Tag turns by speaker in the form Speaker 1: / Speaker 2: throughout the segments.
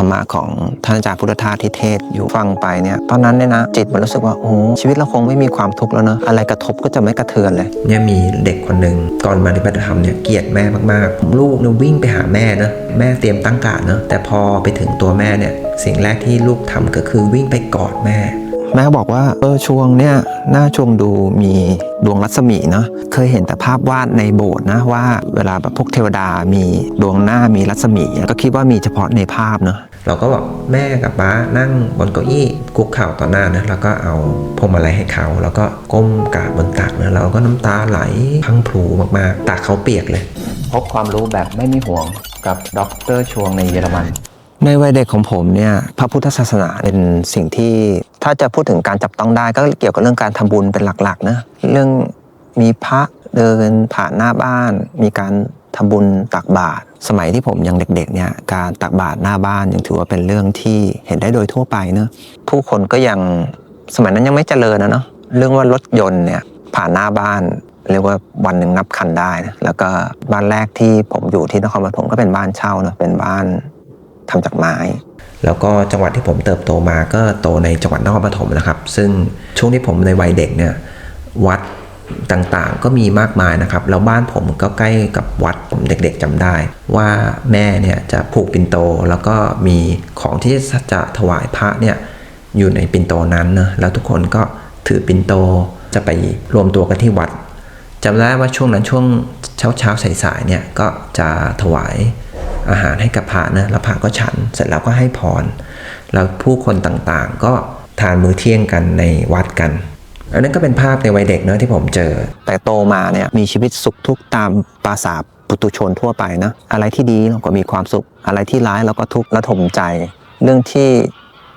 Speaker 1: รรมะของท่านอาจารย์พุทธทาสที่เทศอยู่ฟังไปเนี่ยตอนนั้นเนี่ยนะจิตมันรู้สึกว่าโอ้ชีวิตเราคงไม่มีความทุกข์แล้วเนอะอะไรกระทบก็จะไม่กระเทือนเลย
Speaker 2: เนี่ยมีเด็กคนหนึ่งก่อนมาปฏิบัติธรรมเนี่ยเกลียดแม่มากๆ ลูกเนี่ยวิ่งไปหาแม่นะแม่เตรียมตั้งการดเนะแต่พอไปถึงตัวแม่เนี่ยสิ่งแรกที่ลูกทำก็คือวิ่งไปกอดแม่
Speaker 1: แม่ก็บอกว่าเออช่วงเนี่ยหน้าช่วงดูมีดวงรัศมีเนาะเคยเห็นแต่ภาพวาดในโบสถ์นะว่าเวลาแบบพวกเทวดามีดวงหน้ามีรัศมี ก็คิดว่ามีเฉพาะในภาพเนาะ
Speaker 2: เราก็บอกแม่กับป้านั่งบนเก้าอี้คุกเข่าต่อหน้านะแล้วก็เอาพวงมาลัยให้เขา แล้วก็ก้มกราบบนตักนะเราก็น้ำตาไหลพรังพลูมากๆตักเขาเปียกเลย
Speaker 1: พบความรู้แบบไม่มีห่วงกับดรชวงในเยอรมัน ในวัยเด็กของผมเนี่ยพระพุทธศาสนาเป็นสิ่งที่ถ้าจะพูดถึงการจับต้องได้ก็เกี่ยวกับเรื่องการทำบุญเป็นหลักๆนะเรื่องมีพระเดินผ่านหน้าบ้าน มีการทำบุญตักบาตรสมัยที่ผมยังเด็กๆเนี่ยการตักบาตรหน้าบ้านยังถือว่าเป็นเรื่องที่เห็นได้โดยทั่วไปเนอะผู้คนก็ยังสมัยนั้นยังไม่เจริญนะเนาะเรื่องว่ารถยนต์เนี่ยผ่านหน้าบ้านเรียกว่าวันหนึ่งนับคันได้นะแล้วก็บ้านแรกที่ผมอยู่ที่นครปฐมก็เป็นบ้านเช่าเนอะเป็นบ้าน ทำจากไม้
Speaker 2: แล้วก็จังหวัดที่ผมเติบโตมาก็โตในจังหวัดนครปฐมนะครับ ซึ่งช่วงที่ผมในวัยเด็กเนี่ยวัดต่างๆก็มีมากมายนะครับ แล้วบ้านผมก็ใกล้กับวัดผมเด็กๆจำได้ ว่าแม่เนี่ยจะผูกปิ่นโตแล้วก็มีของที่จะถวายพระเนี่ยอยู่ในปิ่นโตนั้นนะแล้วทุกคนก็ถือปิ่นโตจะไปรวมตัวกันที่วัดจำได้ว่าช่วงนั้นช่วงเช้าเช้าๆสายๆเนี่ยก็จะถวาย อาหารให้กับพระนะแล้วพระก็ฉัน เสร็จแล้วก็ให้พร แล้วผู้คนต่างๆ ก็ทานมื้อเที่ยงกันในวัดกัน อันนั้นก็เป็นภาพในวัยเด็กเนะที่ผมเจอ
Speaker 1: แต่โตมาเนี่ยมีชีวิตสุขทุกตามภาษาปุตุชนทั่วไปนะ อะไรที่ดีเราก็มีความสุข อะไรที่ร้ายเราก็ทุกข์ระทมใจ เรื่องที่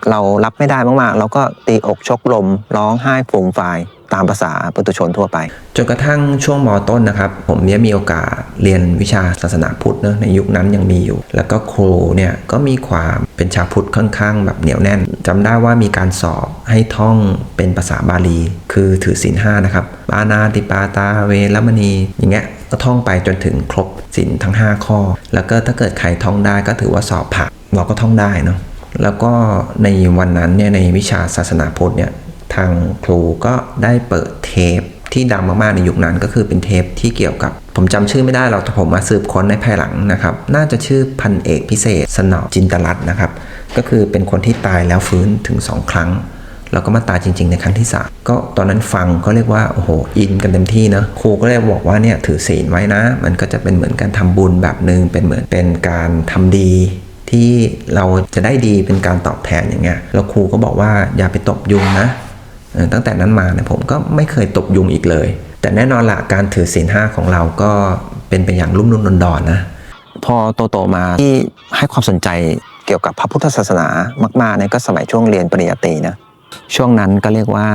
Speaker 1: เรารับไม่ได้มากๆ เราก็ตีอกชกลม ร้องไห้ฟูมฟาย ตามภาษาปุตุชนทั่วไป
Speaker 2: จนกระทั่งช่วงมต้นนะครับ ผมเนี่ยมีโอกาสเรียนวิชาศาสนาพุทธเนอะในยุคนั้นยังมีอยู่ แล้วก็ครูเนี่ยก็มีความเป็นชาวพุทธค่อนข้างแบบเหนียวแน่นจำได้ว่ามีการสอบให้ท่องเป็นภาษาบาลี คือถือศีลห้านะครับปานาติปาตาเวรมณีอย่างเงี้ยก็ท่องไปจนถึงครบศีลทั้ง 5 ข้อ แล้วก็ถ้าเกิดใครท่องได้ก็ถือว่าสอบผ่านเราก็ท่องได้เนาะแล้วก็ในวันนั้นเนี่ยในวิชาศาสนาพุทธเนี่ย ทางครูก็ได้เปิดเทปที่ดังมากๆในยุคนั้นก็คือเป็นเทปที่เกี่ยวกับ ผมจำชื่อไม่ได้หรอกแต่ผมมาสืบค้นในภายหลังนะครับ น่าจะชื่อพันเอกพิเศษ สนอจินตรัตนะครับ ก็คือเป็นคนที่ตายแล้วฟื้นถึง 2 ครั้ง แล้วก็มาตายจริง ๆ ในครั้งที่สามก็ตอนนั้นฟังก็เรียกว่า โอ้โห อินกันเต็มที่นะครูก็เลยบอกว่าเนี่ยถือศีลไว้นะ มันก็จะเป็นเหมือนการทำบุญแบบหนึ่งเป็นเหมือนเป็นการทำดีที่เราจะได้ดีเป็นการตอบแทนอย่างเงี้ยแล้วครูก็บอกว่าอย่าไปตบยุงนะ ตั้งแต่นั้นมาเนี่ยผมก็ไม่เคยตบยุงอีกเลย แต่แน่นอนละการถือศีลห้าของเราก็เป็นไปอย่างรุ่มรุ่มดอนดอนๆนะ
Speaker 1: พอโตๆมาที่ให้ความสนใจเกี่ยวกับพระพุทธศาสนามากๆเนี่ยก็สมัยช่วงเรียนปริญญาตรีนะช่วงนั้นก็เรียกว่า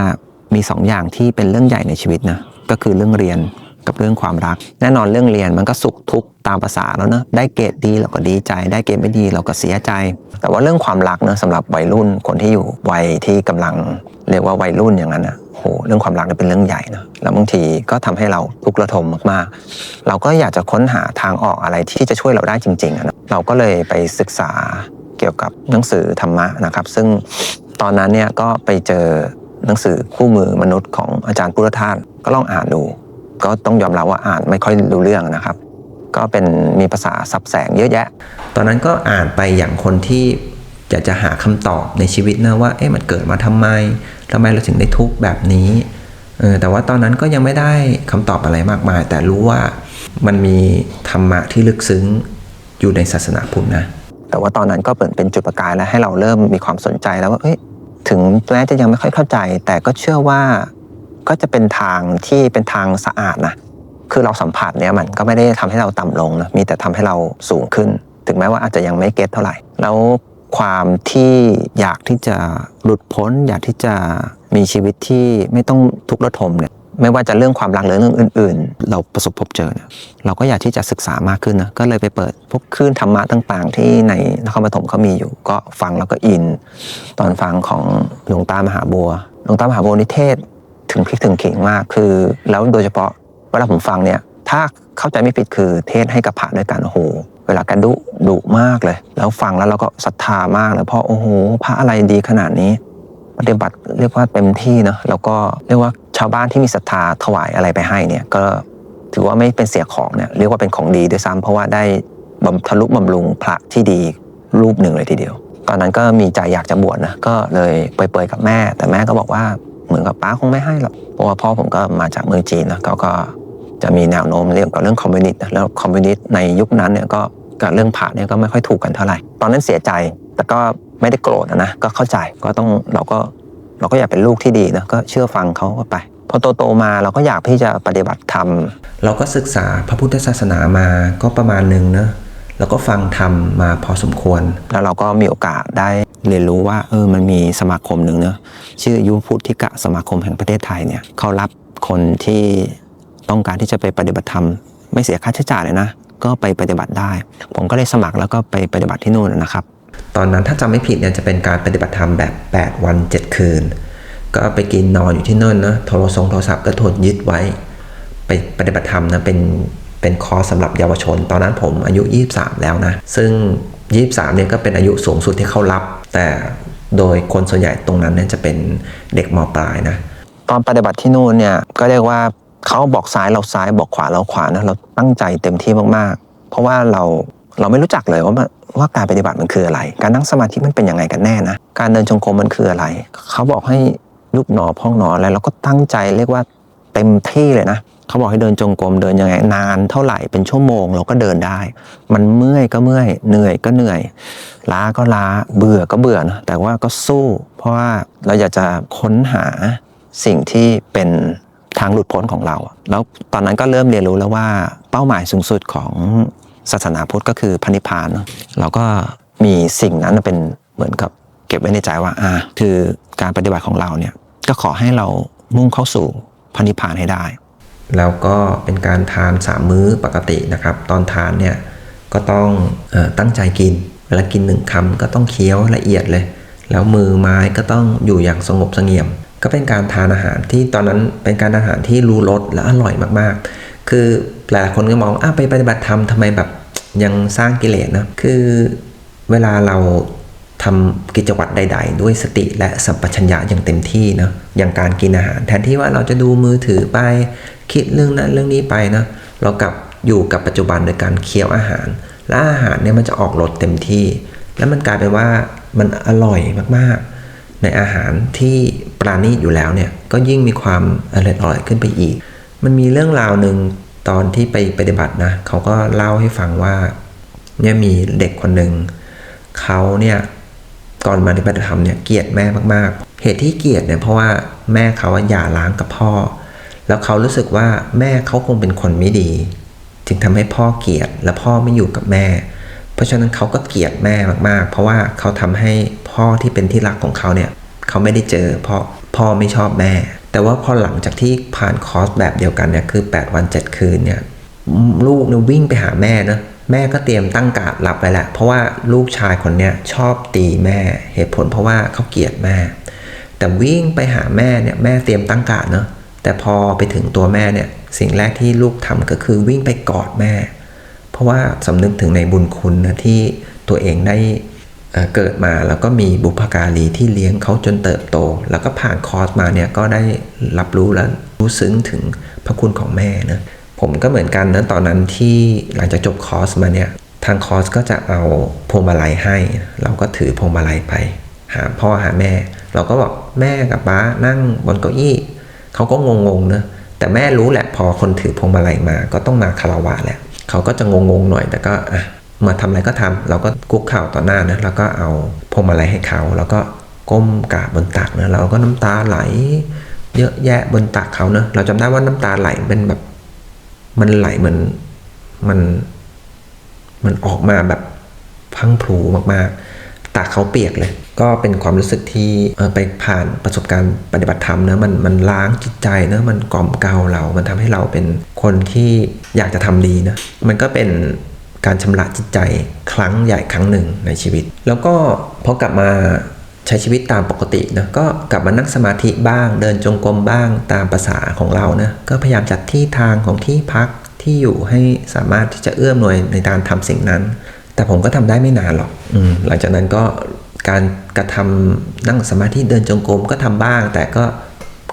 Speaker 1: มีสองอย่างที่เป็นเรื่องใหญ่ในชีวิตนะก็คือเรื่องเรียน กับเรื่องความรัก แน่นอนเรื่องเรียนมันก็สุขทุกข์ตามภาษาแล้วเนอะได้เกรดดีเราก็ดีใจ ได้เกรดไม่ดีเราก็เสียใจ แต่ว่าเรื่องความรักเนะสำหรับวัยรุ่นคนที่อยู่วัยที่กำลังเรียกว่าวัยรุ่นอย่างนั้นนะโหเรื่องความรักเนี่ยเป็นเรื่องใหญ่นะแล้วบางทีก็ทำให้เราทุกข์ระทมมากๆ เราก็อยากจะค้นหาทางออกอะไรที่จะช่วยเราได้จริงๆอะนะเราก็เลยไปศึกษาเกี่ยวกับหนังสือธรรมะนะครับ ซึ่งตอนนั้นเนี่ยก็ไปเจอหนังสือคู่มือมนุษย์ของอาจารย์พุทธทาสก็ลองอ่านดู ก็ต้องยอมรับว่าอ่านไม่ค่อยรู้เรื่องนะครับ ก็เป็นมีภาษาสับแสงเยอะแยะ
Speaker 2: ตอนนั้นก็อ่านไปอย่างคนที่อยากจะหาคำตอบในชีวิตนะว่าเอ๊ะมันเกิดมาทำไมทำไมเราถึงได้ทุกข์แบบนี้เออแต่ว่าตอนนั้นก็ยังไม่ได้คำตอบอะไรมากมาย แต่รู้ว่ามันมีธรรมะที่ลึกซึ้งอยู่ในศาสนาพุทธนะ
Speaker 1: แต่ว่าตอนนั้นก็เปิดเป็นจุดประกายแล้วให้เราเริ่มมีความสนใจแล้วว่าเอ้ยถึงแม้จะยังไม่ค่อยเข้าใจ แต่ก็เชื่อว่า ก็จะเป็นทางที่เป็นทางสะอาดนะคือเราสัมผัสเนี่ยมันก็ไม่ได้ทำให้เราต่ำลงนะมีแต่ทำให้เราสูงขึ้น ถึงแม้ว่าอาจจะยังไม่เก็ตเท่าไหร่ แล้วความที่อยากที่จะหลุดพ้น อยากที่จะมีชีวิตที่ไม่ต้องทุกข์ระทมเนี่ยไม่ว่าจะเรื่องความรักหรือเรื่องอื่น ๆ เราประสบพบเจอเนี่ยเราก็อยากที่จะศึกษามากขึ้นนะก็เลยไปเปิดพวกคลื่นธรรมะต่าง ๆ ที่ในนครปฐมเขามีอยู่ ก็ฟังแล้วก็อิน ตอนฟังของหลวงตามหาบัวหลวงตามหาบัวนิเทศ ถึงพลิกถึงขิงมากคือ แล้วโดยเฉพาะเวลาผมฟังเนี่ยถ้าเข้าใจไม่ผิดคือเทศให้กับพระด้วยกันโอ้โหเวลาแกดุดุมากเลย แล้วฟังแล้วเราก็ศรัทธามากเลยเพราะโอ้โหพระอะไรดีขนาดนี้ ปฏิบัติเรียกว่าเต็มที่เนอะแล้วก็เรียกว่าชาวบ้านที่มีศรัทธาถวายอะไรไปให้เนี่ยก็ถือว่าไม่เป็นเสียของเนี่ยเรียกว่าเป็นของดีด้วยซ้ำเพราะว่าได้บำทะลุบำรุงพระที่ดีรูปหนึ่งเลยทีเดียว ตอนนั้นก็มีใจอยากจะบวชนะก็เลยเปรยๆกับแม่ แต่แม่ก็บอกว่า เหมือนกับป้าคงไม่ให้หรอกเพราะว่าพ่อผมก็มาจากเมืองจีนนะเขาก็จะมีแนวโน้มเรื่องกับเรื่องคอมมิวนิสต์แล้วคอมมิวนิสต์ในยุคนั้นเนี่ยก็กับเรื่องพระเนี่ยก็ไม่ค่อยถูกกันเท่าไหร่ ตอนนั้นเสียใจแต่ก็ไม่ได้โกรธนะนะก็เข้าใจก็ต้องเราก็เราก็อยากเป็นลูกที่ดีนะก็เชื่อฟังเขาก็ไปพอโตๆมาเราก็อยากที่จะปฏิบัติธรรม
Speaker 2: เราก็ศึกษาพระพุทธศาสนามาก็ประมาณหนึ่งเนอะ แล้วก็ฟังธรรมมาพอสมควร
Speaker 1: แล้วเราก็มีโอกาสได้เรียนรู้ว่าเออมันมีสมาคมหนึ่งเนอะชื่อยุพุทธิกะสมาคมแห่งประเทศไทยเนี่ยเขารับคนที่ต้องการที่จะไปปฏิบัติธรรม ไม่เสียค่าใช้จ่ายเลยนะ ก็ไปปฏิบัติได้ ผมก็เลยสมัครแล้วก็ไปปฏิบัติที่นู่นนะครับ
Speaker 2: ตอนนั้นถ้าจำไม่ผิดเนี่ยจะเป็นการปฏิบัติธรรมแบบ 8 วัน 7 คืน ก็ไปกินนอนอยู่ที่นั่นนะโทรศัพท์โทรศัพท์ก็ถูกยึดไว้ ไปปฏิบัติธรรมนะเป็น เป็นคอร์สสำหรับเยาวชน ตอนนั้นผมอายุ 23 แล้วนะ ซึ่ง 23 เนี่ยก็เป็นอายุสูงสุดที่เขารับ แต่โดยคนส่วนใหญ่ตรงนั้นเนี่ยจะเป็นเด็กมปลายนะ
Speaker 1: ตอนปฏิบัติที่นู่นเนี่ยก็เรียกว่าเขาบอกซ้ายเราซ้ายบอกขวาเราขวานะเราตั้งใจเต็มที่มากๆ เพราะว่าเราเราไม่รู้จักเลยว่าว่าการปฏิบัติมันคืออะไร การนั่งสมาธิมันเป็นยังไงกันแน่นะ การเดินจงกรมมันคืออะไร เขาบอกให้ยุบหนอพองหนออะไรเราก็ตั้งใจเรียกว่าเต็มที่เลยนะ เขาบอกให้เดินจงกรมเดินยังไงนานเท่าไหร่เป็นชั่วโมงเราก็เดินได้ มันเมื่อยก็เมื่อยเหนื่อยก็เหนื่อย ล้าก็ล้าเบื่อก็เบื่อนะแต่ว่าก็สู้ เพราะว่าเราอยากจะค้นหาสิ่งที่เป็นทางหลุดพ้นของเรา แล้วตอนนั้นก็เริ่มเรียนรู้แล้วว่าเป้าหมายสูงสุดของศาสนาพุทธก็คือพระนิพพานเนอะเราก็มีสิ่งนั้นเป็นเหมือนกับเก็บไว้ในใจว่าอ่าคือการปฏิบัติของเราเนี่ยก็ขอให้เรามุ่งเข้าสู่พระนิพพานให้ได้
Speaker 2: แล้วก็เป็นการทานสามมื้อปกตินะครับ ตอนทานเนี่ยก็ต้องออตั้งใจกิน เวลากินหนึ่งคำก็ต้องเคี้ยวละเอียดเลย แล้วมือไม้ก็ต้องอยู่อย่างสงบสงี่ยม ก็เป็นการทานอาหารที่ตอนนั้นเป็นการอาหารที่รู้รสและอร่อยมากๆ คือหลายคนก็มองอะไปปฏิบัติธรรมทำไมแบบยังสร้างกิเลสนะ คือเวลาเรา ทำกิจวัตรใด ๆ ด้วยสติและสัมปชัญญะอย่างเต็มที่นะอย่างการกินอาหาร แทนที่ว่าเราจะดูมือถือไปคิดเรื่องนั้นเรื่องนี้ไปนะเรากลับอยู่กับปัจจุบันโดยการเคี้ยวอาหาร และอาหารเนี่ยมันจะออกรสเต็มที่ แล้วมันกลายเป็นว่ามันอร่อยมากๆ ในอาหารที่ปราณีตอยู่แล้วเนี่ยก็ยิ่งมีความอร่อยอร่อยขึ้นไปอีก มันมีเรื่องราวหนึ่งตอนที่ไปปฏิบัตินะเขาก็เล่าให้ฟังว่าเนี่ยมีเด็กคนหนึ่งเขาเนี่ย ก่อนมาปฏิบัติธรรมเนี่ยเกลียดแม่มากๆ เหตุที่เกลียดเนี่ยเพราะว่าแม่เขาอะหย่าร้างกับพ่อ แล้วเขารู้สึกว่าแม่เขาคงเป็นคนไม่ดี จึงทำให้พ่อเกลียดและพ่อไม่อยู่กับแม่ เพราะฉะนั้นเขาก็เกลียดแม่มากๆ เพราะว่าเขาทำให้พ่อที่เป็นที่รักของเขาเนี่ยเขาไม่ได้เจอเพราะพ่อไม่ชอบแม่ แต่ว่าพอหลังจากที่ผ่านคอร์สแบบเดียวกันเนี่ยคือ 8 วัน 7 คืนเนี่ยลูกเนี่ยวิ่งไปหาแม่นะ แม่ก็เตรียมตั้งการดรับไปแหละ เพราะว่าลูกชายคนเนี้ยชอบตีแม่เหตุผลเพราะว่าเขาเกลียดแม่ แต่วิ่งไปหาแม่เนี่ยแม่เตรียมตั้งกาดเนาะแต่พอไปถึงตัวแม่เนี่ยสิ่งแรกที่ลูกทำก็คือวิ่งไปกอดแม่ เพราะว่าสำนึกถึงในบุญคุณนะที่ตัวเองได้เอ่อเกิดมาแล้วก็มีบุพการีที่เลี้ยงเขาจนเติบโต แล้วก็ผ่านคอร์สมาเนี่ยก็ได้รับรู้และรู้ซึ้งถึงพระคุณของแม่นะ ผมก็เหมือนกันนะตอนนั้นที่หลังจากจบคอร์สมาเนี่ยทางคอร์สก็จะเอาพวงมาลัยให้ เราก็ถือพวงมาลัยไป หาพ่อหาแม่ เราก็บอกแม่กับป้านั่งบนเก้าอี้เขาก็งงๆนะแต่แม่รู้แหละพอคนถือพวงมาลัยมา ก็ต้องมาคารวะแหละเขาก็จะงงๆหน่อย แต่ก็อะมาทำอะไรก็ทำเราก็กุกเข่าต่อหน้านะแล้วก็เอาพวงมาลัยให้เขาแล้วก็ก้มกราบบนตักนะเราก็น้ำตาไหล เยอะแยะบนตักเขาเนะเราจำได้ว่าน้ำตาไหลเป็นแบบ มันไหลเหมือนมันมันออกมาแบบพังพลูมากๆตักเขาเปียกเลย ก็เป็นความรู้สึกที่ไปผ่านประสบการณ์ปฏิบัติธรรมนะมันมันล้างจิตใจนะมันกล่อมเกลาเรา มันทำให้เราเป็นคนที่อยากจะทำดีนะ มันก็เป็นการชำระจิตใจครั้งใหญ่ครั้งหนึ่งในชีวิต แล้วก็พอกลับมา ใช้ชีวิตตามปกตินะก็กลับมานั่งสมาธิบ้าง เดินจงกรมบ้างตามภาษาของเรานะก็พยายามจัดที่ทางของที่พักที่อยู่ให้สามารถที่จะเอื้อมหน่วยในการทำสิ่งนั้น แต่ผมก็ทำได้ไม่นานหรอกอหลังจากนั้นก็การกระทำนั่งสมาธิเดินจงกรมก็ทำบ้าง แต่ก็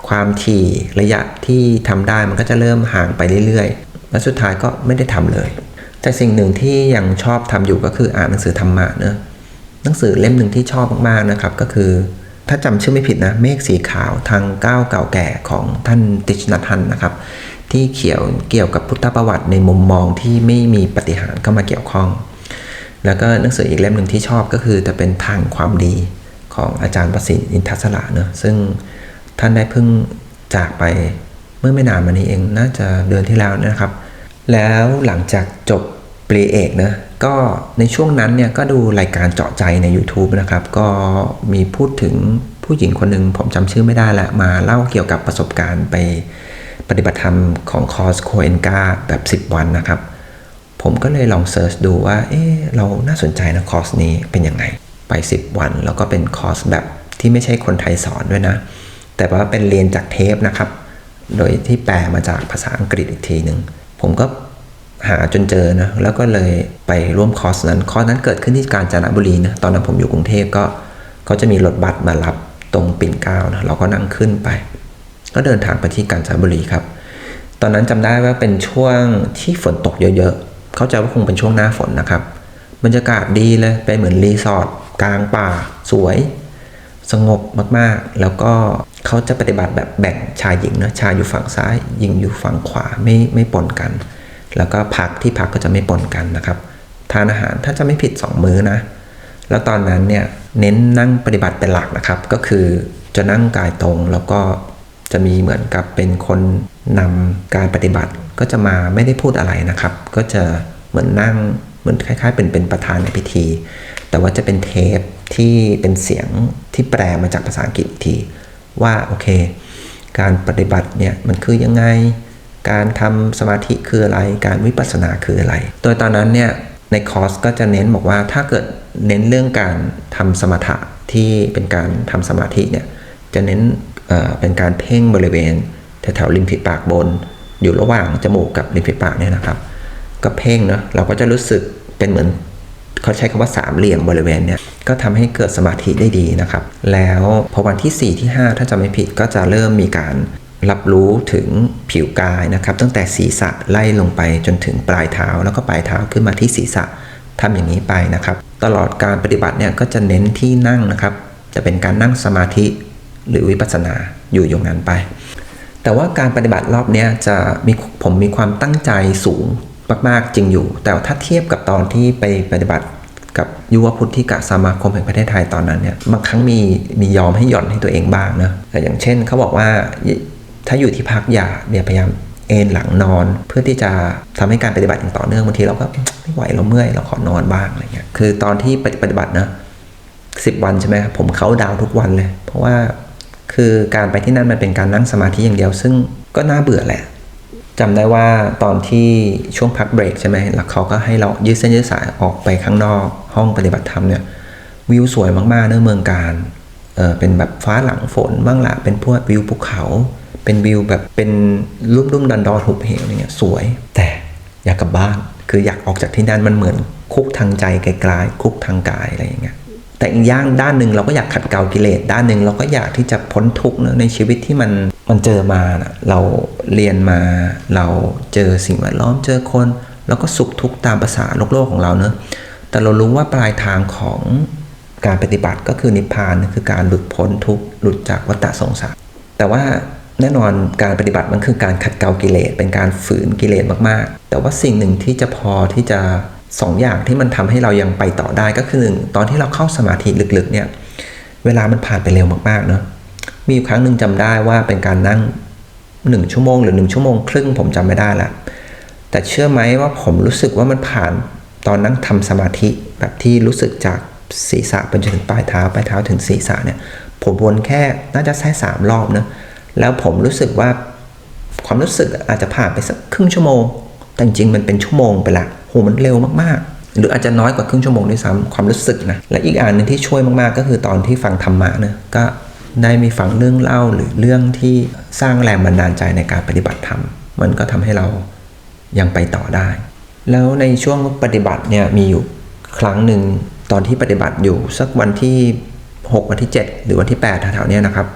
Speaker 2: ความถี่ระยะที่ทำได้มันก็จะเริ่มห่างไปเรื่อยๆ และสุดท้ายก็ไม่ได้ทำเลย แต่สิ่งหนึ่งที่ยังชอบทำอยู่ก็คืออ่านหนังสือธรรมะเนอะ หนังสือเล่มหนึ่งที่ชอบมากๆนะครับ ก็คือ ถ้าจำชื่อไม่ผิดนะ เมฆสีขาวทางก้าวเก่าแก่ของท่านติชนทันนะครับ ที่เขียวเกี่ยวกับพุทธประวัติในมุมมองที่ไม่มีปฏิหารเข้ามาเกี่ยวข้อง แล้วก็หนังสืออีกเล่มหนึ่งที่ชอบก็คือจะเป็นทางความดีของอาจารย์ประสิทธิ์อินทศระเนอะซึ่งท่านได้เพิ่งจากไปเมื่อไม่นานมานี้เองน่าจะเดือนที่แล้วนะครับ แล้วหลังจากจบปรีเอกนะ ก็ในช่วงนั้นเนี่ยก็ดูรายการเจาะใจใน YouTube นะครับ ก็มีพูดถึงผู้หญิงคนหนึ่งผมจำชื่อไม่ได้ละ มาเล่าเกี่ยวกับประสบการณ์ไปปฏิบัติธรรมของคอร์สโคเอนกาแบบ 10 วันนะครับ ผมก็เลยลองเซิร์ชดูว่า เอ๊ะเราน่าสนใจนะคอร์สนี้เป็นยังไง ไป 10 วัน แล้วก็เป็นคอร์สแบบที่ไม่ใช่คนไทยสอนด้วยนะ แต่ว่าเป็นเรียนจากเทปนะครับ โดยที่แปลมาจากภาษาอังกฤษอีกทีหนึ่ง ผมก็ หาจนเจอนะแล้วก็เลยไปร่วมคอร์สนั้นคอร์สนั้นเกิดขึ้นที่กาญจนบุรีนะตอนนั้นผมอยู่กรุงเทพก็เขาจะมีรถบัสมารับตรงปิ่นเกล้านะเราก็นั่งขึ้นไป ก็เดินทางไปที่กาญจนบุรีครับ ตอนนั้นจำได้ว่าเป็นช่วงที่ฝนตกเยอะๆ เข้าใจว่าคงเป็นช่วงหน้าฝนนะครับ บรรยากาศดีเลยเป็นเหมือนรีสอร์ทกลางป่าสวย สงบมากๆ แล้วก็เขาจะปฏิบัติแบบแบ่งชายหญิงนะชายอยู่ฝั่งซ้ายหญิงอยู่ฝั่งขวาไม่ไม่ปนกัน แล้วก็พักที่พักก็จะไม่ปนกันนะครับ ทานอาหารถ้าจะไม่ผิด 2 มื้อนะ แล้วตอนนั้นเนี่ยเน้นนั่งปฏิบัติเป็นหลักนะครับ ก็คือจะนั่งกายตรงแล้วก็จะมีเหมือนกับเป็นคนนำการปฏิบัติก็จะมาไม่ได้พูดอะไรนะครับ ก็จะเหมือนนั่งเหมือนคล้าย ๆ เป็นเป็นประธานในพิธี แต่ว่าจะเป็นเทปที่เป็นเสียงที่แปลมาจากภาษาอังกฤษทีว่าโอเค การปฏิบัติเนี่ยมันคือยังไง การทำสมาธิคืออะไร การวิปัสสนาคืออะไร โดยตอนนั้นเนี่ยในคอร์สก็จะเน้นบอกว่าถ้าเกิดเน้นเรื่องการทำสมถะที่เป็นการทำสมาธิเนี่ยจะเน้นเเป็นการเพ่งบริเวณแถวๆริมฝีปากบน อยู่ระหว่างจมูกกับริมฝีปากเนี่ยนะครับก็เพ่งเนาะเราก็จะรู้สึกเป็นเหมือนเขาใช้คำว่าสามเหลี่ยมบริเวณเนี่ยก็ทำให้เกิดสมาธิได้ดีนะครับ แล้วพอวันที่ 4 ที่ 5 ถ้าจำไม่ผิดก็จะเริ่มมีการ รับรู้ถึงผิวกายนะครับ ตั้งแต่ศีรษะไล่ลงไปจนถึงปลายเท้า แล้วก็ปลายเท้าขึ้นมาที่ศีรษะทำอย่างนี้ไปนะครับ ตลอดการปฏิบัติเนี่ยก็จะเน้นที่นั่งนะครับ จะเป็นการนั่งสมาธิหรือวิปัสสนาอยู่อย่างนั้นไป แต่ว่าการปฏิบัติรอบนี้จะมีผมมีความตั้งใจสูงมากๆจริงอยู่ แต่ถ้าเทียบกับตอนที่ไปปฏิบัติกับยุวพุทธิกะสมาคมแห่งประเทศไทยตอนนั้นเนี่ยบางครั้งมีมียอมให้หย่อนให้ตัวเองบ้างนะอย่างเช่นเขาบอกว่า ถ้าอยู่ที่พักอย่าเนี่ยพยายามเอนหลังนอนเพื่อที่จะทำให้การปฏิบัติอย่างต่อเนื่องบางทีเราก็ไม่ไหวเราเมื่อยเราขอนอนบ้างอะไรเงี้ยคือตอนที่ปฏิบัตินะสิบวันใช่ไหมครับผมเขาดาวทุกวันเลย เพราะว่าคือการไปที่นั่นมันเป็นการนั่งสมาธิอย่างเดียว ซึ่งก็น่าเบื่อแหละจำได้ว่าตอนที่ช่วงพักเบรกใช่ไหมแล้วเขาก็ให้เรายืดเส้นยืดสายออกไปข้างนอก ห้องปฏิบัติธรรมเนี่ยวิวสวยมากๆเนื้อเมืองการเออเป็นแบบฟ้าหลังฝนบ้างละเป็นพวกวิวภูเขา เป็นวิวแบบเป็นรุ่มรุ่มดันดอนหุบเหวอะไรเงี้ยสวย แต่อยากกลับบ้าน คืออยากออกจากที่นั่นมันเหมือนคุกทางใจไกลๆคุกทางกายอะไรอย่างเงี้ยแต่อีกอย่างด้านหนึ่งเราก็อยากขัดเกลากิเลสด้านหนึ่งเราก็อยากที่จะพ้นทุกข์นะในชีวิตที่มันมันเจอมานะเราเรียนมาเราเจอสิ่งแวดล้อมเจอคน แล้วก็สุขทุกข์ตามภาษาโลกโลกของเราเนอะแต่เรารู้ว่าปลายทางของการปฏิบัติก็คือนิพพานคือการหลุดพ้นทุกข์หลุดจากวัฏสงสารแต่ว่า แน่นอนการปฏิบัติมันคือการขัดเกลากิเลสเป็นการฝืนกิเลสมากๆ แต่ว่าสิ่งหนึ่งที่จะพอที่จะสองอย่างที่มันทำให้เรายังไปต่อได้ก็คือหนึ่งตอนที่เราเข้าสมาธิลึกๆเนี่ยเวลามันผ่านไปเร็วมากๆเนาะมีครั้งหนึ่งจำได้ว่าเป็นการนั่งหนึ่งชั่วโมง หรือหนึ่งชั่วโมงครึ่งผมจำไม่ได้ละแต่เชื่อไหมว่าผมรู้สึกว่ามันผ่านตอนนั่งทำสมาธิแบบที่รู้สึกจากศีรษะไปจนถึงปลายเท้าปลายเท้าถึงศีรษะเนี่ยผมวนแค่น่าจะแค่สามรอบนะ แล้วผมรู้สึกว่าความรู้สึกอาจจะผ่านไปสักครึ่งชั่วโมง แต่จริงๆมันเป็นชั่วโมงไปละโหมันเร็วมากๆ หรืออาจจะน้อยกว่าครึ่งชั่วโมงด้วยซ้ำความรู้สึกนะ และอีกอันหนึ่งที่ช่วยมากๆ ก็คือตอนที่ฟังธรรมะเนะก็ได้มีฟังเรื่องเล่าหรือเรื่องที่สร้างแรงบันดาลใจในการปฏิบัติธรรม มันก็ทำให้เรายังไปต่อได้ แล้วในช่วงปฏิบัติเนี่ยมีอยู่ครั้งหนึ่งตอนที่ปฏิบัติอยู่สักวันที่ 6 วันที่ 7 หรือวันที่8แถวๆนี้นะครับ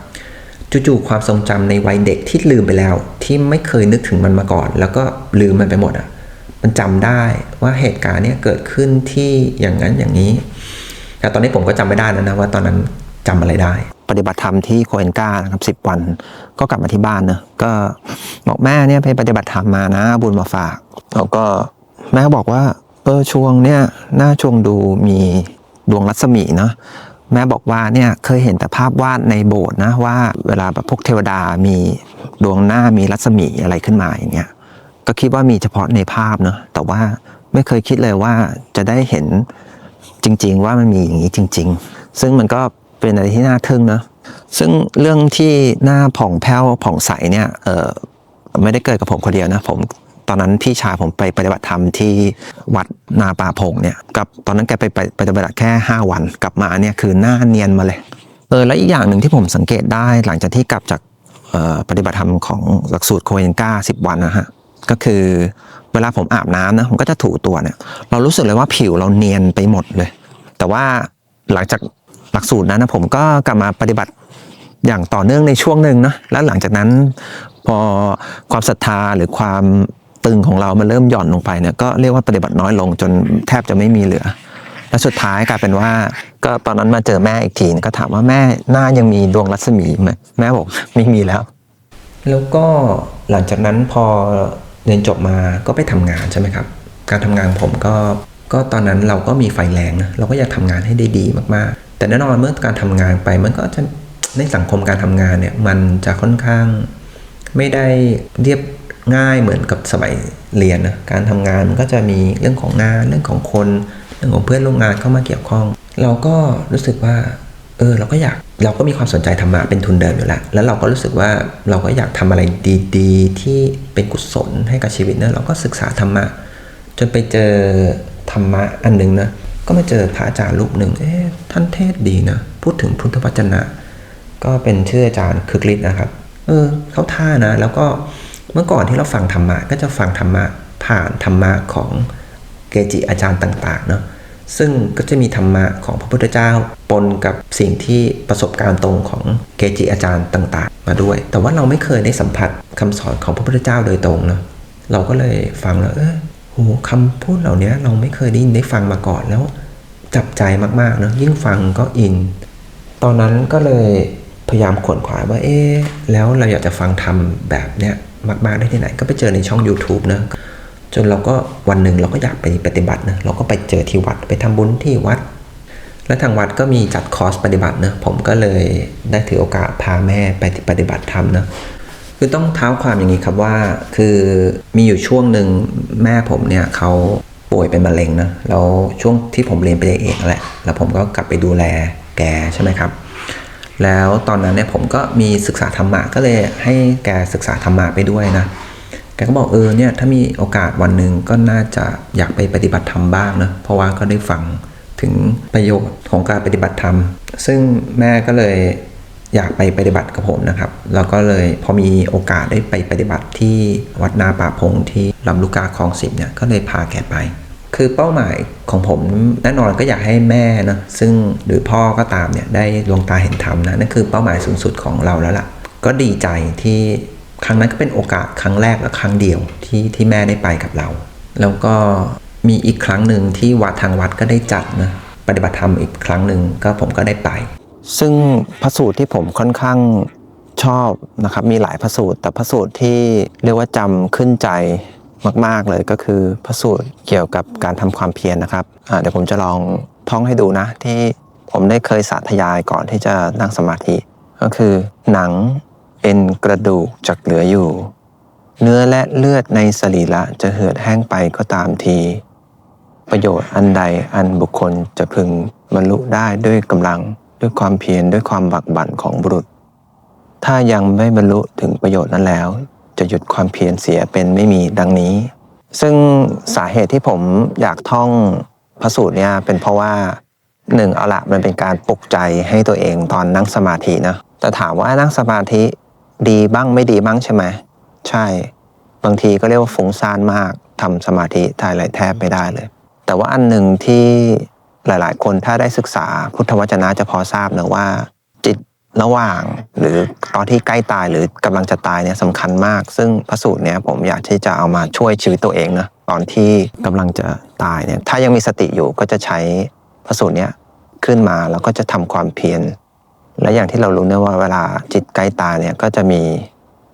Speaker 2: จู่ๆความทรงจำในวัยเด็กที่ลืมไปแล้ว ที่ไม่เคยนึกถึงมันมาก่อน แล้วก็ลืมมันไปหมดอะมันจำได้ว่าเหตุการณ์เนี้ยเกิดขึ้นที่อย่างนั้นอย่างนี้ แต่ตอนนี้ผมก็จำไม่ได้แล้วนะว่าตอนนั้นจำอะไรได้
Speaker 1: ปฏิบัติธรรมที่โคเอนกานะครับสิบวัน ก็กลับมาที่บ้านเนอะก็บอกแม่เนี่ยไปปฏิบัติธรรมมานะ บุญมาฝากแล้วก็แม่บอกว่าเออช่วงเนี่ยหน้าช่วงดูมีดวงรัศมีเนาะ แม่บอกว่าเนี่ยเคยเห็นแต่ภาพวาดในโบสถ์นะว่าเวลาแบบพวกเทวดามีดวงหน้ามีรัศมีอะไรขึ้นมาอย่างเงี้ยก็คิดว่ามีเฉพาะในภาพเนาะแต่ว่าไม่เคยคิดเลยว่าจะได้เห็นจริง ๆ ว่ามันมีอย่างนี้จริง ๆ ซึ่งมันก็เป็นอะไรที่น่าทึ่งนะซึ่งเรื่องที่หน้าผ่องแผ้วผ่องใสเนี่ยเออไม่ได้เกิดกับผมคนเดียวนะผม ตอนนั้นพี่ชายผมไปปฏิบัติธรรมที่วัดนาป่าพงเนี่ยกับตอนนั้นแกไปไปปฏิบัติแค่ 5 วันกลับมาเนี่ยคือหน้าเนียนมาเลยเออแล้วอีกอย่างหนึ่งที่ผมสังเกตได้หลังจากที่กลับจากปฏิบัติธรรมของหลักสูตรโคเอนก้าสิบวันนะฮะก็คือเวลาผมอาบน้ำนะผมก็จะถูตัวเนี่ยเรารู้สึกเลยว่าผิวเราเนียนไปหมดเลย แต่ว่าหลังจากหลักสูตรนั้นนะผมก็กลับมาปฏิบัติอย่างต่อเนื่องในช่วงหนึ่งนะแล้วหลังจากนั้นพอความศรัทธาหรือความ ตึงของเรามันเริ่มหย่อนลงไปเนี่ยก็เรียกว่าปฏิบัติน้อยลงจนแทบจะไม่มีเหลือ แล้วสุดท้ายกลายเป็นว่า ก็ตอนนั้นมาเจอแม่อีกทีก็ถามว่าแม่หน้ายังมีดวงรัศมีไหมแม่บอกไม่มีแล้ว
Speaker 2: แล้วก็หลังจากนั้นพอเรียนจบมาก็ไปทำงานใช่ไหมครับ การทำงานผมก็ก็ตอนนั้นเราก็มีไฟแรงนะเราก็อยากทำงานให้ได้ดีมากๆ แต่แน่นอนเมื่อการทำงานไปมันก็จะในสังคมการทำงานเนี่ยมันจะค่อนข้างไม่ได้เรียบ ง่ายเหมือนกับสมัยเรียนนะการทำงานมันก็จะมีเรื่องของงานเรื่องของคน เรื่องของเพื่อนร่วมงานเข้ามาเกี่ยวข้อง เราก็รู้สึกว่าเออเราก็อยากเราก็มีความสนใจธรรมะเป็นทุนเดิมอยู่แล้วแล้วเราก็รู้สึกว่าเราก็อยากทำอะไรดีๆ ที่เป็นกุศลให้กับชีวิตนะเราก็ศึกษาธรรมะ จนไปเจอธรรมะอันหนึ่งนะก็มาเจอพระอาจารย์รูปหนึ่งเอ๊ะท่านเทศดีนะพูดถึงพุทธวจนะ ก็เป็นชื่ออาจารย์คึกฤทธิ์นะครับ เออเขาท่านะ แล้วก็ เมื่อก่อนที่เราฟังธรรมะก็จะฟังธรรมะผ่านธรรมะของเกจิอาจารย์ต่างๆเนาะซึ่งก็จะมีธรรมะของพระพุทธเจ้าปนกับสิ่งที่ประสบการณ์ตรงของเกจิอาจารย์ต่าง ๆ มาด้วย แต่ว่าเราไม่เคยได้สัมผัสคำสอนของพระพุทธเจ้าโดยตรงเนาะเราก็เลยฟังแล้วเออโหคำพูดเหล่านี้เราไม่เคยได้ยินได้ฟังมาก่อนแล้ว จับใจมากๆเนาะยิ่งฟังก็อิน ตอนนั้นก็เลยพยายามขวนขวายว่าเอ๊แล้วเราอยากจะฟังธรรมแบบเนี้ย มากๆได้ที่ไหน ก็ไปเจอในช่อง YouTube นะจนเราก็วันหนึ่งเราก็อยากไปปฏิบัตินะเราก็ไปเจอที่วัดไปทำบุญที่วัด และทางวัดก็มีจัดคอร์สปฏิบัตินะผมก็เลยได้ถือโอกาสพาแม่ไปปฏิบัติธรรมนะคือต้องเท้าความอย่างนี้ครับว่าคือมีอยู่ช่วงหนึ่งแม่ผมเนี่ยเขาป่วยเป็นมะเร็งนะแล้วช่วงที่ผมเรียนไปเอกนั่นแหละแล้วผมก็กลับไปดูแลแกใช่ไหมครับ แล้วตอนนั้นเนี่ยผมก็มีศึกษาธรรมะก็เลยให้แกศึกษาธรรมะไปด้วยนะ แกก็บอกเออเนี่ยถ้ามีโอกาสวันหนึ่งก็น่าจะอยากไปปฏิบัติธรรมบ้างนะเพราะว่าก็ได้ฟังถึงประโยชน์ของการปฏิบัติธรรม ซึ่งแม่ก็เลยอยากไปปฏิบัติกับผมนะครับ แล้วก็เลยพอมีโอกาสได้ไปปฏิบัติที่วัดนาป่าพงที่ลำลูกกาคลองสิบเนี่ยก็เลยพาแกไป คือเป้าหมายของผมแน่นอนก็อยากให้แม่นะซึ่งหรือพ่อก็ตามเนี่ยได้ดวงตาเห็นธรรมนะนั่นคือเป้าหมายสูงสุดของเราแล้วล่ะ ก็ดีใจที่ครั้งนั้นก็เป็นโอกาสครั้งแรกและครั้งเดียวที่ที่แม่ได้ไปกับเรา แล้วก็มีอีกครั้งหนึ่งที่วัดทางวัดก็ได้จัดนะปฏิบัติธรรมอีกครั้งหนึ่งก็ผมก็ได้ไป
Speaker 1: ซึ่งพระสูตรที่ผมค่อนข้างชอบนะครับมีหลายพระสูตรแต่พระสูตรที่เรียกว่าจำขึ้นใจ มาก ๆเลยก็คือพระสูตรเกี่ยวกับการทำความเพียรนะครับเดี๋ยวผมจะลองท่องให้ดูนะ ที่ผมได้เคยสาธยายก่อนที่จะนั่งสมาธิ ก็คือหนังเอ็นกระดูกจักเหลืออยู่ เนื้อและเลือดในสรีระจะเหือดแห้งไปก็ตามที ประโยชน์อันใดอันบุคคลจะพึงบรรลุได้ด้วยกำลังด้วยความเพียรด้วยความบักบั่นของบุรุษ ถ้ายังไม่บรรลุถึงประโยชน์นั้นแล้ว จะหยุดความเพียรเสียเป็นไม่มีดังนี้ ซึ่งสาเหตุที่ผมอยากท่องพระสูตรเนี่ยเป็นเพราะว่าหนึ่งเอาละมันเป็นการปลุกใจให้ตัวเองตอนนั่งสมาธินะแต่ถามว่านั่งสมาธิดีบ้างไม่ดีบ้างใช่ไหมใช่ บางทีก็เรียกว่าฟุ้งซ่านมากทำสมาธิทายอะไรแทบไม่ได้เลย แต่ว่าอันหนึ่งที่หลาย ๆ คนถ้าได้ศึกษาพุทธวจนะจะพอทราบนะว่า จิต ระหว่างหรือตอนที่ใกล้ตายหรือกำลังจะตายเนี่ยสำคัญมาก ซึ่งพระสูตรเนี่ยผมอยากที่จะเอามาช่วยชีวิตตัวเองนะตอนที่กำลังจะตายเนี่ยถ้ายังมีสติอยู่ก็จะใช้พระสูตรเนี้ยขึ้นมาแล้วก็จะทำความเพียรและอย่างที่เรารู้เนี่ยว่าเวลาจิตใกล้ตายเนี่ยก็จะมี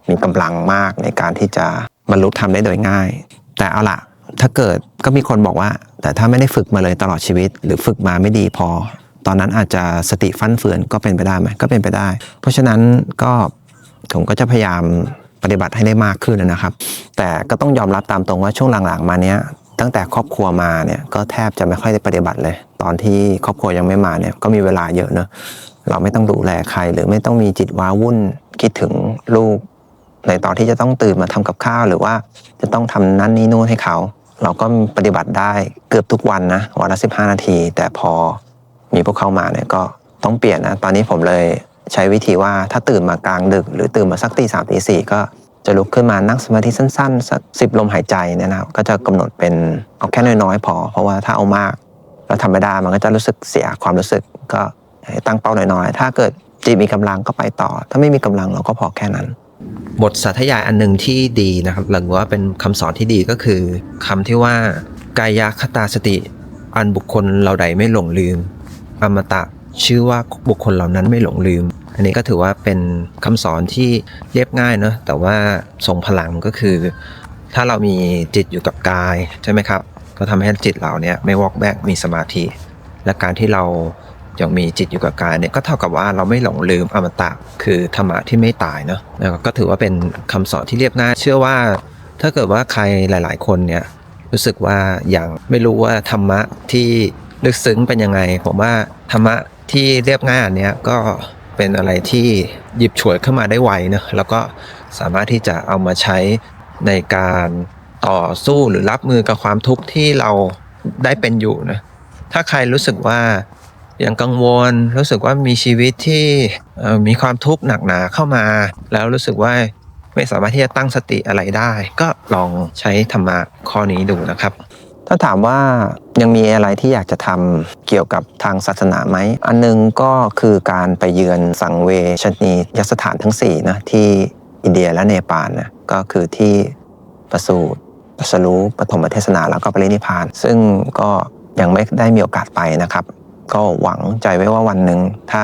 Speaker 1: มีกำลังมากในการที่จะบรรลุธรรมได้โดยง่าย แต่เอาล่ะถ้าเกิดก็มีคนบอกว่า แต่ถ้าไม่ได้ฝึกมาเลยตลอดชีวิต หรือฝึกมาไม่ดีพอ ตอนนั้นอาจจะสติฟั่นเฟือนก็เป็นไปได้ไหมก็เป็นไปได้ เพราะฉะนั้นก็ผมก็จะพยายามปฏิบัติให้ได้มากขึ้นนะครับ แต่ก็ต้องยอมรับตามตรงว่าช่วงหลังๆ มาเนี้ยตั้งแต่ครอบครัวมาเนี่ยก็แทบจะไม่ค่อยได้ปฏิบัติเลย ตอนที่ครอบครัวยังไม่มาเนี่ยก็มีเวลาเยอะเนอะเราไม่ต้องดูแลใคร หรือไม่ต้องมีจิตว้าวุ่นคิดถึงลูก ในตอนที่จะต้องตื่นมาทำกับข้าว หรือว่าจะต้องทำนั่นนี่นู่นให้เขา เราก็ปฏิบัติได้เกือบทุกวันนะวันละสิบห้านาที แต่พอ มีพวกเขามาเนี่ยก็ต้องเปลี่ยนนะตอนนี้ผมเลยใช้วิธีว่าถ้าตื่นมากลางดึก หรือตื่นมาสักตีสามตีสี่ก็จะลุกขึ้นมานั่งสมาธิสั้นๆสักสิบลมหายใจเนี่ยนะครับก็จะกำหนดเป็นเอาแค่น้อยๆพอ เพราะว่าถ้าเอามากแล้วทำไม่ได้มันก็จะรู้สึกเสียความรู้สึกก็ตั้งเป้าน้อยๆ ถ้าเกิดจิตมีกำลังก็ไปต่อ ถ้าไม่มีกำลังเราก็พอแค่นั้น
Speaker 2: บทสาธยายอันหนึ่งที่ดีนะครับหรือว่าเป็นคำสอนที่ดีก็คือคำที่ว่ากายคตาสติ อันบุคคลเราใดไม่หลงลืม อมตะ ชื่อว่าบุคคลเหล่านั้นไม่หลงลืม อันนี้ก็ถือว่าเป็นคำสอนที่เรียบง่ายเนอะแต่ว่าทรงพลังก็คือ ถ้าเรามีจิตอยู่กับกายใช่ไหมครับ ก็ทำให้จิตเราเนี่ยไม่วอกแวกมีสมาธิ และการที่เรายังมีจิตอยู่กับกายเนี่ยก็เท่ากับว่าเราไม่หลงลืมอมตะ คือธรรมะที่ไม่ตายเนาะแล้วก็ถือว่าเป็นคำสอนที่เรียบง่ายเชื่อว่า ถ้าเกิดว่าใครหลาย ๆ คนเนี่ยรู้สึกว่าอย่างไม่รู้ว่าธรรมะที่ ลึกซึ้งเป็นยังไง ผมว่าธรรมะที่เรียบง่ายอันเนี้ยก็เป็นอะไรที่หยิบฉวยเข้ามาได้ไวเนะแล้วก็สามารถที่จะเอามาใช้ในการต่อสู้หรือรับมือกับความทุกข์ที่เราได้เป็นอยู่นะถ้าใครรู้สึกว่ายังกังวล รู้สึกว่ามีชีวิตที่มีความทุกข์หนักหนาเข้ามา แล้วรู้สึกว่าไม่สามารถที่จะตั้งสติอะไรได้ ก็ลองใช้ธรรมะข้อนี้ดูนะครับ
Speaker 1: ถ้าถามว่ายังมีอะไรที่อยากจะทำเกี่ยวกับทางศาสนาไหม อันหนึงก็คือการไปเยือนสังเวชนียสถานทั้ง4นะที่อินเดียและเนปาลนะก็คือที่ประสูติตรัสรู้ปฐมเทศนาแล้วก็ปรินิพาน ซึ่งก็ยังไม่ได้มีโอกาสไปนะครับ ก็หวังใจไว้ว่าวันหนึ่ง ถ้า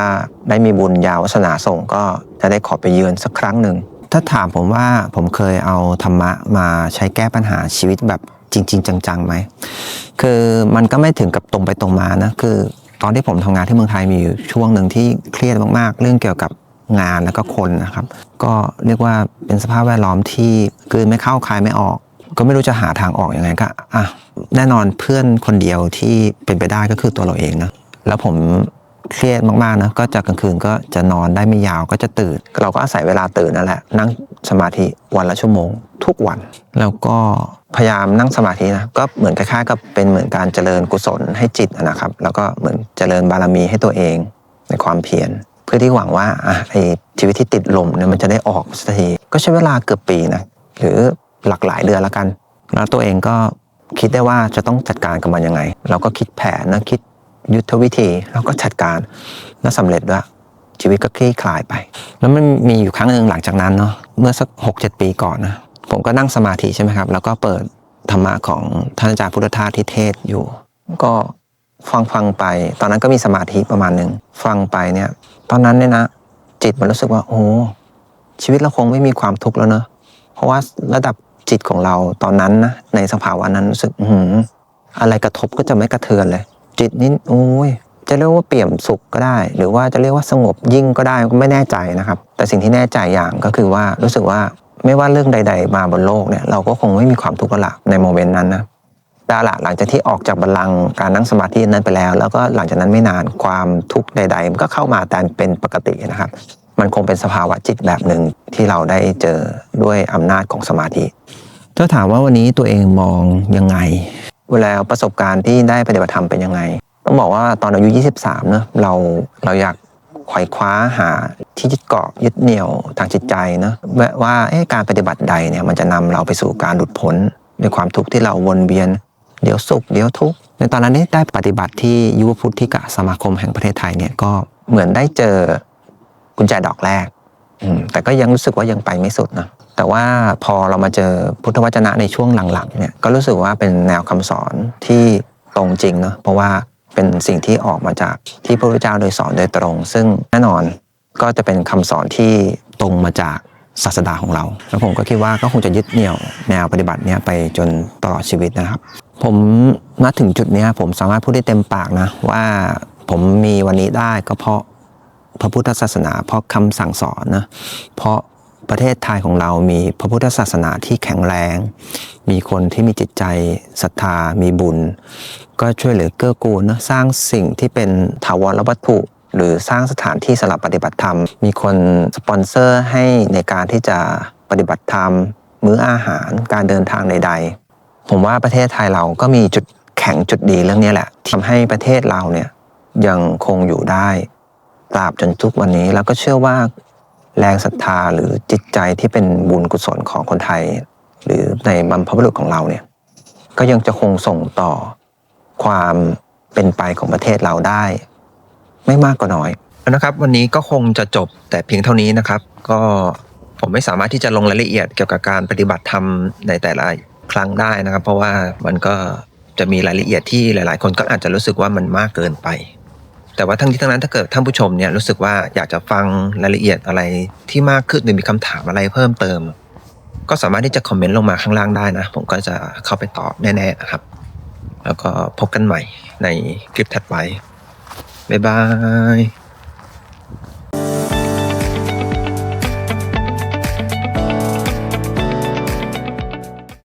Speaker 1: ได้มีบุญญาวาสนาส่งก็จะได้ขอไปเยือนสักครั้งหนึ่งถ้าถามผมว่าผมเคยเอาธรรมะมาใช้แก้ปัญหาชีวิตแบบ จริง ๆ จังๆไหมคือมันก็ไม่ถึงกับตรงไปตรงมานะคือ ตอนที่ผมทำงานที่เมืองไทยมีอยู่ช่วงหนึ่งที่เครียดมากๆ เรื่องเกี่ยวกับงานแล้วก็คนนะครับ ก็เรียกว่าเป็นสภาพแวดล้อมที่กลืนไม่เข้าคายไม่ออก ก็ไม่รู้จะหาทางออกอยังไงก็อะแน่นอนเพื่อนคนเดียวที่เป็นไปได้ก็คือตัวเราเองนะแล้วผม เครียดมากๆนะก็จะกลางคืนก็จะนอนได้ไม่ยาวก็จะตื่น เราก็อาศัยเวลาตื่นนั่นแหละนั่งสมาธิวันละชั่วโมง ทุกวัน แล้วก็พยายามนั่งสมาธินะก็เหมือนคล้ายๆกับเป็นเหมือนการเจริญกุศลให้จิตนะครับ แล้วก็เหมือนเจริญบารมีให้ตัวเองในความเพียรเพื่อที่หวังว่าอะไอชีวิตที่ติดลมเนี่ยมันจะได้ออกสักทีก็ใช้เวลาเกือบปีนะหรือหลักหลายเดือนล้วกัน แล้วตัวเองก็คิดได้ว่าจะต้องจัดการกับมันยังไง เราก็คิดแผนนะคิด ยุทธวิธีแล้วก็จัดการแล้วสำเร็จด้วยชีวิตก็คลี่คลายไป แล้วมันมีอยู่ครั้งหนึ่งหลังจากนั้นเนาะเมื่อสักหกเจ็ดปีก่อนนะผมก็นั่งสมาธิใช่ไหมครับ แล้วก็เปิดธรรมะของท่านอาจารย์พุทธทาสที่เทศอยู่ ก็ฟังฟังไป ตอนนั้นก็มีสมาธิประมาณหนึ่งฟังไปเนี่ย ตอนนั้นเนี่ยนะจิตมันรู้สึกว่า โอ้ชีวิตเราคงไม่มีความทุกข์แล้วเนอะเพราะว่าระดับจิตของเราตอนนั้นนะในสภาวะนั้นรู้สึกอือะไรกระทบก็จะไม่กระเทือนเลย จิตนี่โอ้ยจะเรียกว่าเปี่ยมสุขก็ได้ หรือว่าจะเรียกว่าสงบยิ่งก็ได้ก็ไม่แน่ใจนะครับ แต่สิ่งที่แน่ใจอย่างก็คือว่ารู้สึกว่าไม่ว่าเรื่องใด ๆ มาบนโลกเนี่ยเราก็คงไม่มีความทุกข์ละในโมเมนต์นั้นนะแต่ละหลังจากที่ออกจากบัลลังก์การนั่งสมาธินั้นไปแล้ว แล้วก็หลังจากนั้นไม่นานความทุกข์ใด ๆ มันก็เข้ามาแต่เป็นปกตินะครับ มันคงเป็นสภาวะจิตแบบหนึ่งที่เราได้เจอด้วยอำนาจของสมาธิถ้าถามว่าวันนี้ตัวเองมองยังไง เวลาประสบการณ์ที่ได้ปฏิบัติธรรมเป็นยังไง ต้องบอกว่าตอนอายุ 23เนอะเราเราอยากไขว่คว้าหาที่ยึดเกาะยึดเหนี่ยวทางจิตใจนะว่าการปฏิบัติใดเนี่ยมันจะนำเราไปสู่การหลุดพ้นในความทุกข์ที่เราวนเวียน เดี๋ยวสุขเดี๋ยวทุกข์ในตอนนั้นได้ปฏิบัติที่ยุวพุทธิกะสมาคมแห่งประเทศไทยเนี่ยก็เหมือนได้เจอกุญแจดอกแรกแต่ก็ยังรู้สึกว่ายังไปไม่สุดนะ แต่ว่าพอเรามาเจอพุทธวจนะในช่วงหลังๆเนี่ยก็รู้สึกว่าเป็นแนวคำสอนที่ตรงจริงเนาะเพราะว่าเป็นสิ่งที่ออกมาจากที่พระพุทธเจ้าโดยสอนโดยตรง ซึ่งแน่นอนก็จะเป็นคำสอนที่ตรงมาจากศาสดาของเรา แล้วผมก็คิดว่าก็คงจะยึดเหนี่ยวแนวปฏิบัติเนี้ยไปจนตลอดชีวิตนะครับ ผมมาถึงจุดเนี้ยผมสามารถพูดได้เต็มปากนะว่าผมมีวันนี้ได้ก็เพราะพระพุทธศาสนา เพราะคำสั่งสอนนะเพราะ ประเทศไทยของเรามีพระพุทธศาสนาที่แข็งแรง มีคนที่มีจิตใจศรัทธา มีบุญ ก็ช่วยเหลือเกื้อกูลนะสร้างสิ่งที่เป็นถาวรวัตถุหรือสร้างสถานที่สำหรับปฏิบัติธรรม มีคนสปอนเซอร์ให้ในการที่จะปฏิบัติธรรม มื้ออาหารการเดินทางใด ๆ ผมว่าประเทศไทยเราก็มีจุดแข็งจุดดีเรื่องนี้แหละทำให้ประเทศเราเนี่ยยังคงอยู่ได้ตราบจนทุกวันนี้แล้วก็เชื่อว่า แรงศรัทธาหรือจิตใจที่เป็นบุญกุศลของคนไทย หรือในบรรพบุรุษของเราเนี่ยก็ยังจะคงส่งต่อความเป็นไปของประเทศเราได้ ไม่มากก็น้อย
Speaker 2: นะครับ วันนี้ก็คงจะจบแต่เพียงเท่านี้นะครับ ก็ผมไม่สามารถที่จะลงรายละเอียดเกี่ยวกับการปฏิบัติธรรมในแต่ละครั้งได้นะครับ เพราะว่ามันก็จะมีรายละเอียดที่หลาย ๆ คนก็อาจจะรู้สึกว่ามันมากเกินไป แต่ว่าทั้งนี้ทั้งนั้นถ้าเกิดท่านผู้ชมเนี่ยรู้สึกว่าอยากจะฟังรายละเอียดอะไรที่มากขึ้นหรือมีคำถามอะไรเพิ่มเติม ก็สามารถที่จะคอมเมนต์ลงมาข้างล่างได้นะ ผมก็จะเข้าไปตอบแน่ๆนะครับ แล้วก็พบกันใหม่ในคลิปถัดไปบ๊ายบาย